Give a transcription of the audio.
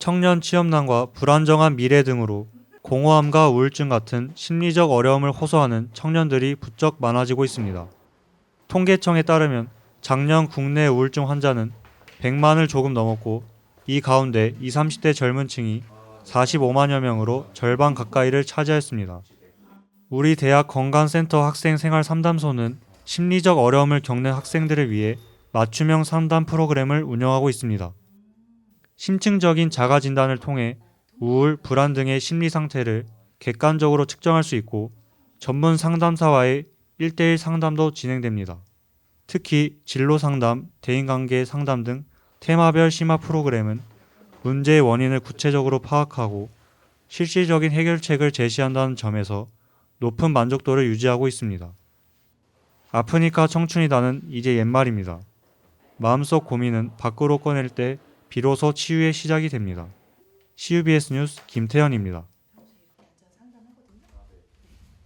청년 취업난과 불안정한 미래 등으로 공허함과 우울증 같은 심리적 어려움을 호소하는 청년들이 부쩍 많아지고 있습니다. 통계청에 따르면 작년 국내 우울증 환자는 100만을 조금 넘었고 이 가운데 20, 30대 젊은 층이 45만여 명으로 절반 가까이를 차지했습니다. 우리 대학 건강센터 학생 생활 상담소는 심리적 어려움을 겪는 학생들을 위해 맞춤형 상담 프로그램을 운영하고 있습니다. 심층적인 자가 진단을 통해 우울, 불안 등의 심리 상태를 객관적으로 측정할 수 있고 전문 상담사와의 1대1 상담도 진행됩니다. 특히 진로 상담, 대인관계 상담 등 테마별 심화 프로그램은 문제의 원인을 구체적으로 파악하고 실질적인 해결책을 제시한다는 점에서 높은 만족도를 유지하고 있습니다. 아프니까 청춘이다는 이제 옛말입니다. 마음속 고민은 밖으로 꺼낼 때 비로소 치유의 시작이 됩니다. CUBS 뉴스 김태현입니다.